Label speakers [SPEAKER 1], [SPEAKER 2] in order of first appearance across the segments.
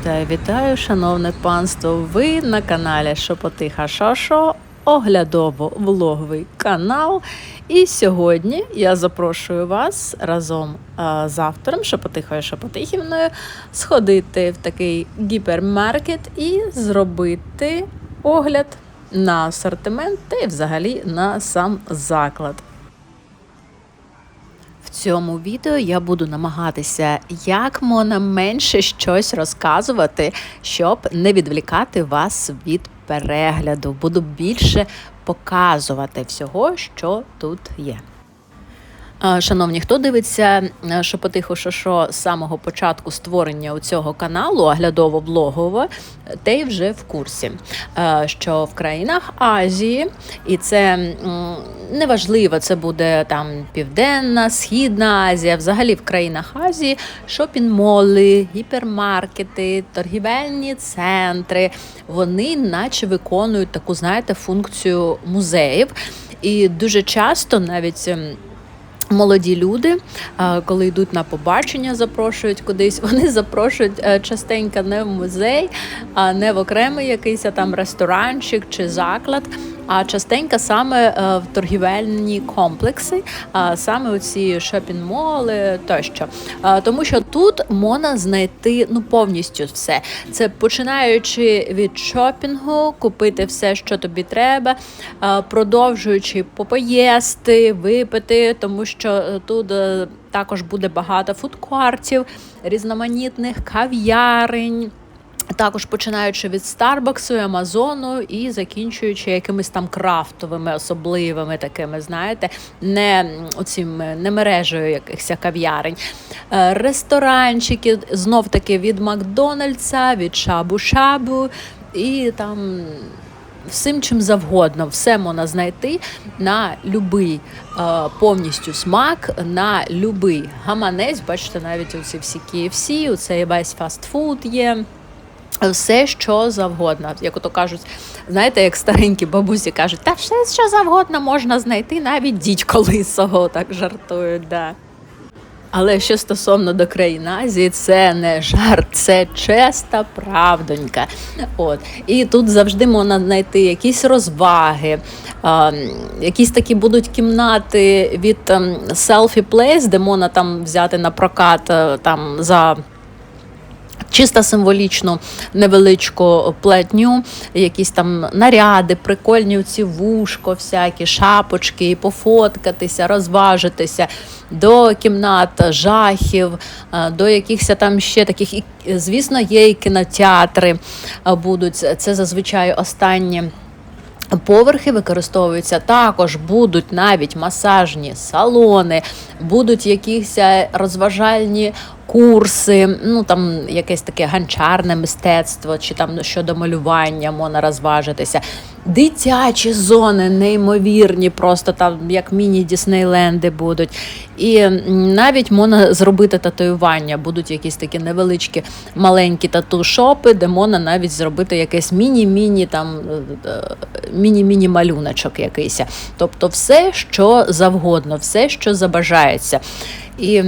[SPEAKER 1] Вітаю, вітаю, шановне панство! Ви на каналі Шопотиха Шошо, оглядово-влоговий канал. І сьогодні я запрошую вас разом з автором Шепотихою Шепотихівною сходити в такий гіпермаркет і зробити огляд на асортимент та й взагалі на сам заклад. Цьому відео я буду намагатися як можна менше щось розказувати, щоб не відвлікати вас від перегляду. Буду більше показувати всього, що тут є. Шановні, хто дивиться е, шепотихо шошо з самого початку створення цього каналу, оглядово-блогово, той вже в курсі, е, що в країнах Азії, і це неважливо, це буде там Південна, Східна Азія, взагалі в країнах Азії шопінг-моли, гіпермаркети, торгівельні центри, вони наче виконують таку, знаєте, функцію музеїв. І дуже часто навіть. Молоді люди, коли йдуть на побачення, запрошують кудись. Вони запрошують е, частенько не в музей, а не в окремий якийсь там ресторанчик чи заклад. А частенько саме е, в торгівельні комплекси, а саме оці шопінг-моли тощо. Тому що тут можна знайти ну повністю все. Це починаючи від шопінгу, купити все, що тобі треба, продовжуючи попоїсти, випити, тому що е, тут е, також буде багато фудкортів, різноманітних кав'ярень. Також починаючи від Старбаксу, Амазону і закінчуючи якимись там крафтовими, особливими такими, знаєте, не оцім не мережею якихось кав'ярень. Е, Ресторанчики знов таки від Макдональдса, від Шабу-Шабу і там. Всім чим завгодно, все можна знайти на любий е, повністю смак, на любий гаманець. Бачите, навіть оці всі KFC, оцей весь фастфуд є. Все, що завгодно, як ото кажуть, знаєте, як старенькі бабусі кажуть, та все, що завгодно можна знайти, навіть дідько лисого, так жартують. Да. Але що стосовно до країн Азії, це не жарт, це чиста правдонька. От. І тут завжди можна знайти якісь розваги, а, якісь такі будуть кімнати від ем, Selfie Place, де можна там взяти на прокат е, там за. Чисто символічну невеличку плетню, якісь там наряди, прикольні ці вушко, всякі шапочки, пофоткатися, розважитися до кімнат жахів, е, до якихось там ще таких, звісно, є і кінотеатри е, будуть. Це зазвичай останні. Поверхи використовуються також будуть навіть масажні салони, будуть якісь е, розважальні курси, ну там якесь таке ганчарне мистецтво, чи там щодо малювання можна розважитися. Дитячі зони неймовірні, просто там як міні-Діснейленди будуть. І навіть можна зробити татуювання. Будуть якісь такі невеличкі маленькі тату-шопи, де можна навіть зробити якесь міні-міні там е, е, міні-міні малюночок якийсь. Тобто все, що завгодно, все, що забажається. І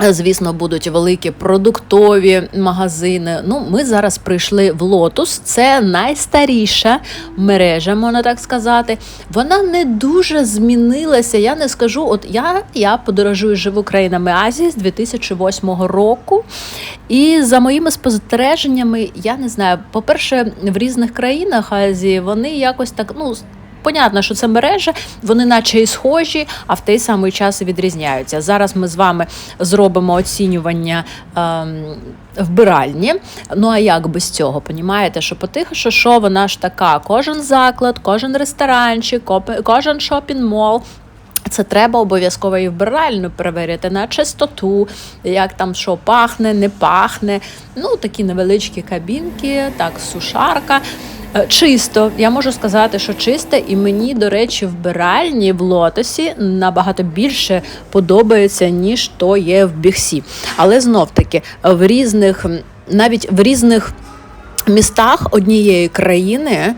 [SPEAKER 1] Звісно, будуть великі продуктові магазини. Ну, ми зараз прийшли в Лотус. Це найстаріша мережа, можна так сказати. Вона не дуже змінилася. Я не скажу. От я, я подорожую живу країнами Азії з 2008 року. І за моїми спостереженнями, я не знаю, по-перше, в різних країнах Азії вони якось так, ну. Понятно, що це мережа, вони наче і схожі, а в той самий час і відрізняються. Зараз ми з вами зробимо оцінювання ем, вбиральні. Ну а як без цього? Понімаєте, що потихо, що що вона ж така, кожен заклад, кожен ресторанчик, кожен шопінг-мол. Це треба обов'язково і вбиральну перевірити на чистоту, як там що пахне, не пахне. Ну, такі невеличкі кабінки, так, сушарка. Е, Чисто, я можу сказати, що чисто, і мені, до речі, вбиральні в лотосі набагато більше подобається, ніж то є в бігсі. Але знов таки в різних, навіть в різних. Містах однієї країни е,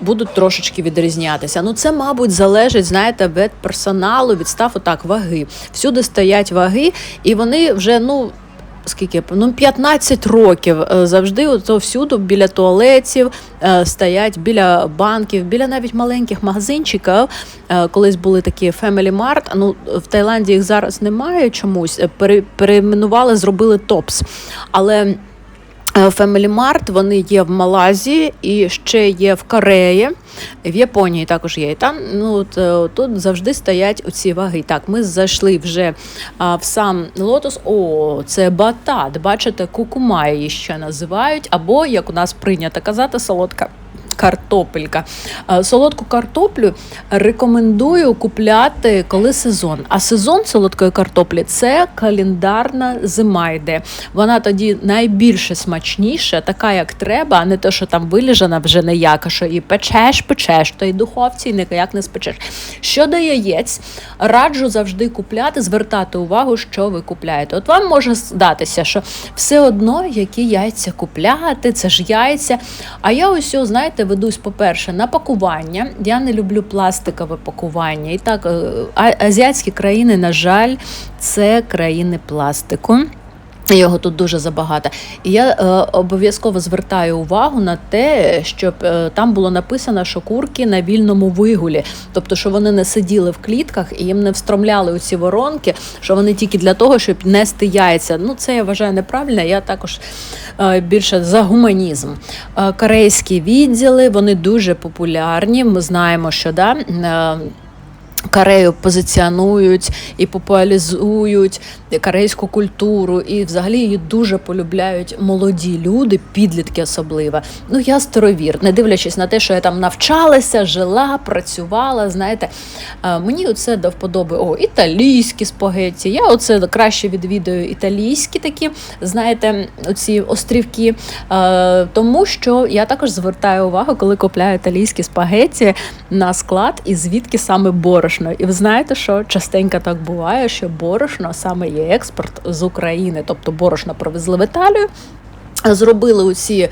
[SPEAKER 1] будуть трошечки відрізнятися. Ну це, мабуть, залежить, знаєте, від персоналу, від став отак ваги. Всюди стоять ваги, і вони вже ну скільки ну 15 років е, завжди ото всюди біля туалетів е, стоять біля банків, біля навіть маленьких магазинчиків. Е, Колись були такі Family Mart, Ну в Таїланді їх зараз немає чомусь. Перейменували, зробили топс. Але Family Mart, вони є в Малайзії і ще є в Кореї, в Японії також є. І там ну, от, е, тут завжди стоять оці ваги. Так, ми зайшли вже а, в сам лотос. О, це батат. Бачите, кукума її ще називають, або, як у нас прийнято казати, солодка. Картопелька. Е, Солодку картоплю рекомендую купляти, коли сезон. А сезон солодкої картоплі це календарна зима йде. Вона тоді найбільше смачніша, така як треба, а не те, що там виліжена вже ніяка, що і печеш, печеш, то й духовці, і ніяк не спечеш. Щодо яєць, раджу завжди купляти, звертати увагу, що ви купляєте. От вам може здатися, що все одно які яйця купляти, це ж яйця. А я ось, о, знаєте, ведусь, по-перше, на пакування. Я не люблю пластикове пакування. І так, е, азіатські країни, на жаль, це країни пластику. Його тут дуже забагато. І я е, обов'язково звертаю увагу на те, щоб е, там було написано, що курки на вільному вигулі, тобто, що вони не сиділи в клітках і їм не встромляли у ці воронки, що вони тільки для того, щоб нести яйця. Ну, це я вважаю неправильно. Я також е, більше за гуманізм. Е, корейські відділи вони дуже популярні. Ми знаємо, що да. е, Корею позиціонують і популяризують корейську культуру, і взагалі її дуже полюбляють молоді люди, підлітки особливо. Ну я старовір, не дивлячись на те, що я там навчалася, жила, працювала. Знаєте, мені оце до вподоби о, італійські спагетті. Я оце краще відвідую італійські такі, знаєте, оці острівки. Тому що я також звертаю увагу, коли купляю італійські спагетті на склад і звідки саме борошно. І ви знаєте, що частенько так буває, що борошно саме є експорт з України, тобто борошно привезли в Італію. Зробили усі е,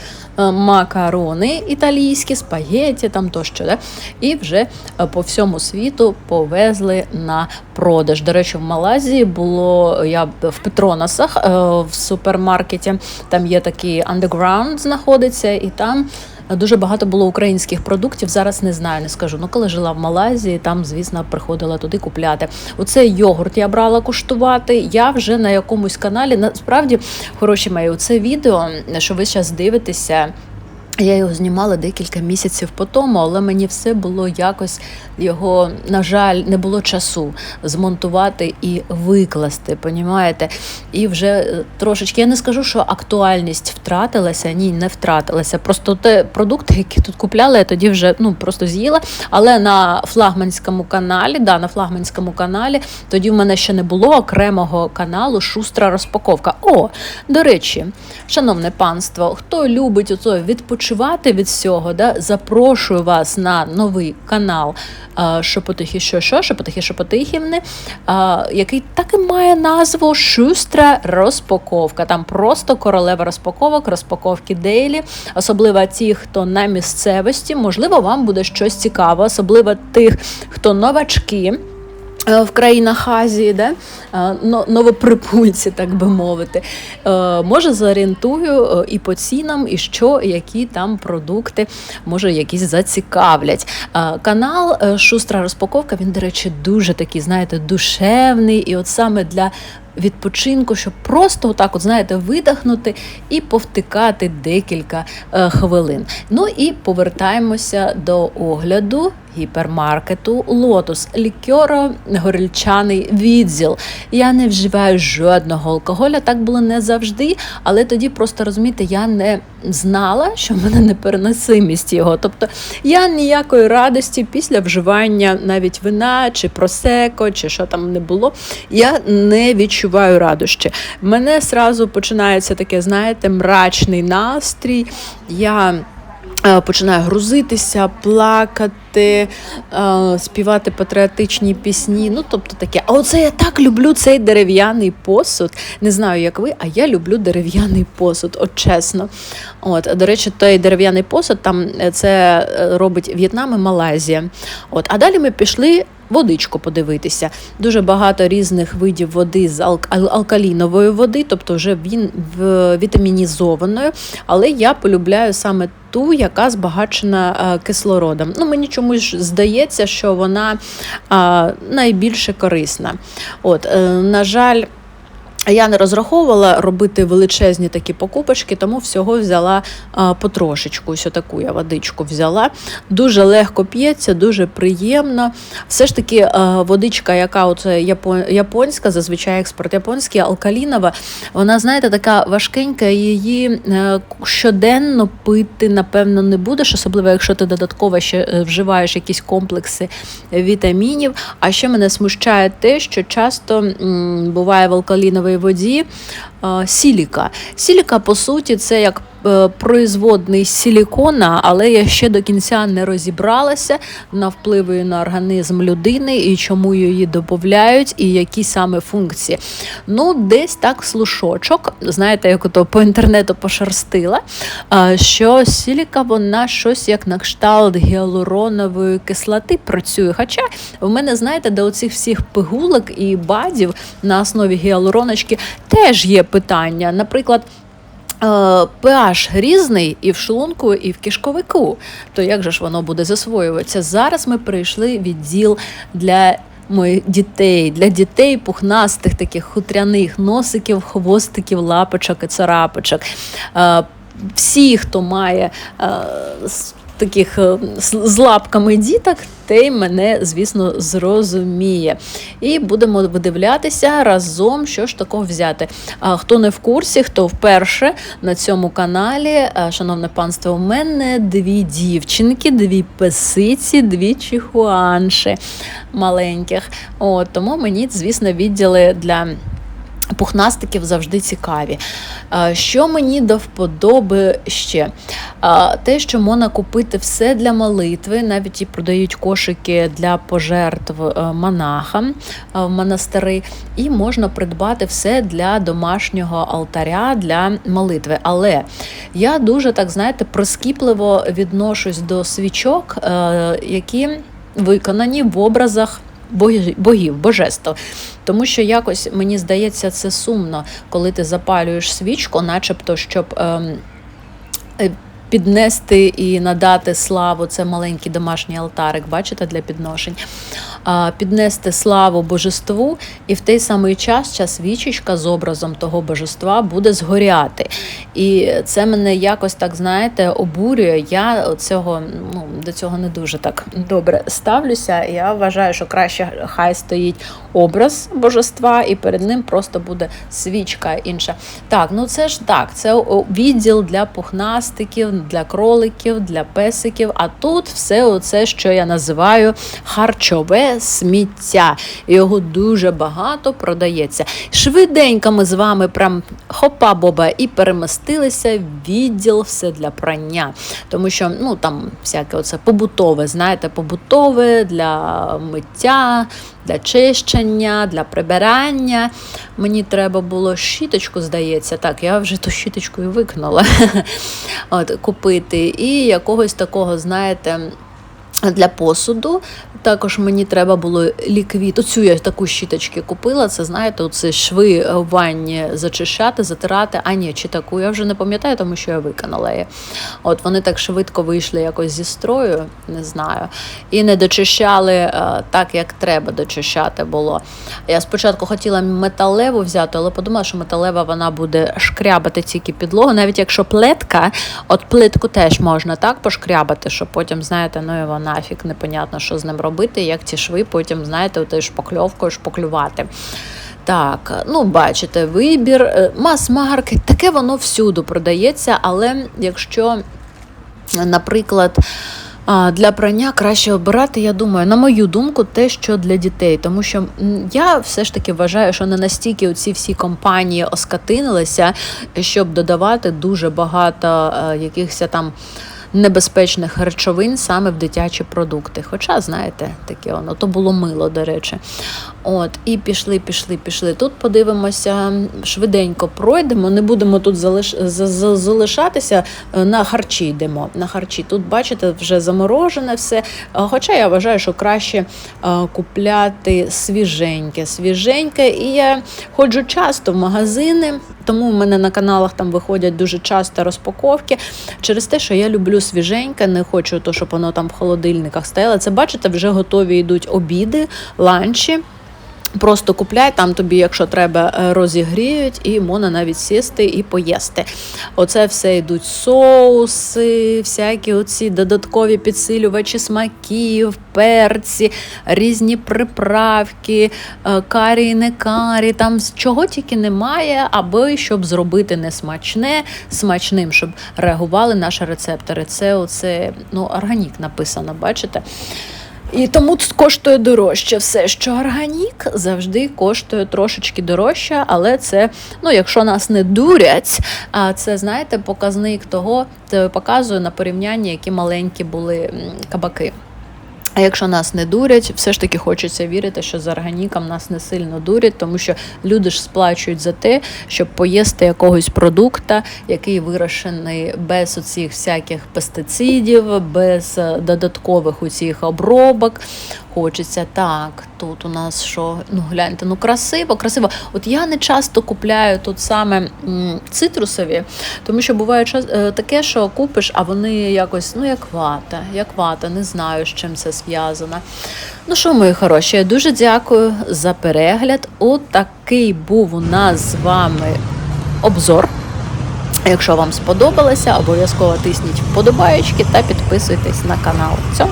[SPEAKER 1] макарони італійські, спагетті там тощо, да? і вже е, по всьому світу повезли на продаж. До речі, в Малайзії було я в Петронасах е, в супермаркеті. Там є такий underground знаходиться, і там дуже багато було українських продуктів. Зараз не знаю, не скажу. Ну, коли жила в Малайзії, там, звісно, приходила туди купляти. Оце йогурт я брала куштувати. Я вже на якомусь каналі. Насправді, хороші мої, оце відео, що ви зараз дивитеся. Я його знімала декілька місяців по тому, але мені все було якось його, на жаль, не було часу змонтувати і викласти. Понімаєте? І вже е, трошечки я не скажу, що актуальність втратилася. Ні, не втратилася. Просто те продукти, які тут купляли, я тоді вже ну просто з'їла. Але на флагманському каналі, да, на флагманському каналі, тоді в мене ще не було окремого каналу Шустра розпаковка. О, до речі, шановне панство, хто любить оце відпочивати від всього, да, запрошую вас на новий канал е, Шепотихи, що що, Шепотихи, Шепотихівни, е, який так і має назву Шустра розпаковка. Там просто королева розпаковок, розпаковки дейлі, особливо ті, хто на місцевості, можливо, вам буде щось цікаве, особливо тих, хто новачки. Е, В країнах Азії, да? е, новоприпульці, так би мовити, Е, може зорієнтую і по цінам, і що, які там продукти може якісь зацікавлять. Канал Шустра розпаковка, він, до речі, дуже такий, знаєте, душевний, і от саме для відпочинку, щоб просто отак, от знаєте, видихнути і повтикати декілька е, хвилин. Ну і повертаємося до огляду гіпермаркету Лотус. Лікьоро горільчаний відділ. Я не вживаю жодного алкоголя, так було не завжди, але тоді просто розумієте, я не знала, що в мене непереносимість його. Тобто я ніякої радості після вживання навіть вина чи просеко, чи що там не було, я не відчуваю радощі. В мене зразу починається таке, знаєте, мрачний настрій. Я починає грузитися, плакати, е, співати патріотичні пісні. Ну, тобто таке. А оце я так люблю цей дерев'яний посуд. Не знаю, як ви, а я люблю дерев'яний посуд, от чесно. От, До речі, той дерев'яний посуд там е, це робить В'єтнам і Малайзія. От, А далі ми пішли водичку подивитися. Дуже багато різних видів води з ал алкалінової води, тобто вже він вітамінізованою. Але я полюбляю саме ту, яка збагачена е, кислородом. Ну, Мені чомусь здається, що вона найбільше корисна. От, е, На жаль, я не розраховувала робити величезні такі покупочки, тому всього взяла а, потрошечку. Ось таку я водичку взяла. Дуже легко п'ється, дуже приємно. Все ж таки, а, водичка, яка оце японська, зазвичай експорт японський, алкалінова, вона, знаєте, така важкенька, її е, щоденно пити, напевно, не будеш, особливо, якщо ти додатково ще е, вживаєш якісь комплекси вітамінів. А ще мене смущає те, що часто м, буває в алкаліновій воді сіліка. Сіліка, по суті, це як е, производний силікона, але я ще до кінця не розібралася на впливи на організм людини і чому її додають, і які саме функції. Ну, десь так слушочок, знаєте, як ото по інтернету пошерстила, що сіліка, вона щось як на кшталт гіалуронової кислоти працює. Хоча в мене, знаєте, до оцих всіх пигулок і бадів на основі гіалуроночки теж є питання. Наприклад, pH е, різний і в шлунку, і в кишковику. То як же ж воно буде засвоюватися? Зараз ми прийшли відділ для моїх дітей, для дітей пухнастих, таких хутряних носиків, хвостиків, лапочок і царапочок. Е, всі, хто має е, таких е, з лапками діток, той мене, звісно, зрозуміє. І будемо видивлятися разом, що ж такого взяти. А хто не в курсі, хто вперше на цьому каналі, е, шановне панство, у мене дві дівчинки, дві песиці, дві чихуанші маленьких. От, Тому мені, звісно, відділи для. Пухнастиків завжди цікаві. Що мені до вподоби ще? Те, що можна купити все для молитви, навіть і продають кошики для пожертв е, монахам е, в монастири, і можна придбати все для домашнього алтаря для молитви. Але я дуже так знаєте прискіпливо відношусь до свічок, е, які виконані в образах богів, божество. Тому що якось мені здається це сумно, коли ти запалюєш свічку, начебто, щоб. Ем, е, Піднести і надати славу, це маленький домашній алтарик, бачите, для підношень піднести славу божеству, і в той самий час ця свічечка з образом того божества буде згоряти. І це мене якось так, знаєте, обурює. Я цього, ну, до цього не дуже так добре ставлюся. Я вважаю, що краще хай стоїть образ божества, і перед ним просто буде свічка інша. Так, ну це ж так, це відділ для пухнастиків, для кроликів, для песиків. А тут все оце, що я називаю харчове сміття. Його дуже багато продається. Швиденько ми з вами прям хопа боба і перемістилися в відділ все для прання. Тому що ну там всяке оце побутове, знаєте, побутове для миття. Для чищення, для прибирання. Мені треба було щіточку, здається, так, я вже ту щіточку і викинула От, купити. І якогось такого, знаєте, для посуду. Також мені треба було ліквід. Оцю я таку щіточки купила. Це знаєте, оце шви в ванні зачищати, затирати. А ні, чи таку я вже не пам'ятаю, тому що я виконала її. От вони так швидко вийшли якось зі строю, не знаю. І не дочищали е, так, як треба дочищати було. Я спочатку хотіла металеву взяти, але подумала, що металева вона буде шкрябати тільки підлогу. Навіть якщо плитка, от плитку теж можна так пошкрябати, що потім, знаєте, ну і вона нафіг, непонятно, що з ним робити, як ці шви потім, знаєте, отою шпакльовкою шпаклювати. Так, ну бачите, вибір, е, мас-маркет, таке воно всюди продається, але якщо, наприклад, для прання краще обирати, я думаю, на мою думку, те, що для дітей. Тому що я все ж таки вважаю, що не настільки оці всі компанії оскатинилися, щоб додавати дуже багато е, якихось там небезпечних речовин саме в дитячі продукти. Хоча, знаєте, таке воно то було мило, до речі. От, і пішли, пішли, пішли. Тут подивимося, швиденько пройдемо, не будемо тут залиш... за- за- залишатися, е, на харчі йдемо. На харчі. Тут, бачите, вже заморожене все. Хоча я вважаю, що краще е, купляти свіженьке, свіженьке. І я ходжу часто в магазини, тому в мене на каналах там виходять дуже часто розпаковки. Через те, що я люблю свіженьке, не хочу то, щоб воно там в холодильниках стояло. Це бачите, вже готові йдуть обіди, ланчі. Просто купляй, там тобі, якщо треба, е, розігріють, і можна навіть сісти і поїсти. Оце все йдуть соуси, всякі оці додаткові підсилювачі смаків, перці, різні приправки, е, карі не карі, там чого тільки немає, аби щоб зробити не смачне, смачним, щоб реагували наші рецептори. Це оце, ну, органік написано, бачите? І тому коштує дорожче все, що органік завжди коштує трошечки дорожче, але це, ну, якщо нас не дурять, а це, знаєте, показник того, це показує на порівнянні, які маленькі були кабаки. А якщо нас не дурять, все ж таки хочеться вірити, що з органіком нас не сильно дурять, тому що люди ж сплачують за те, щоб поїсти якогось продукта, який вирощений без оцих всяких пестицидів, без е, додаткових оцих обробок. Хочеться так. Тут у нас що? Ну гляньте, ну красиво, красиво. От я не часто купляю тут саме цитрусові, тому що буває час е, таке, що купиш, а вони якось, ну як вата, як вата, не знаю, з чим це зв'язано. Ну що, мої хороші, я дуже дякую за перегляд. От такий був у нас з вами обзор. Якщо вам сподобалося, обов'язково тисніть вподобаєчки та підписуйтесь на канал. Все,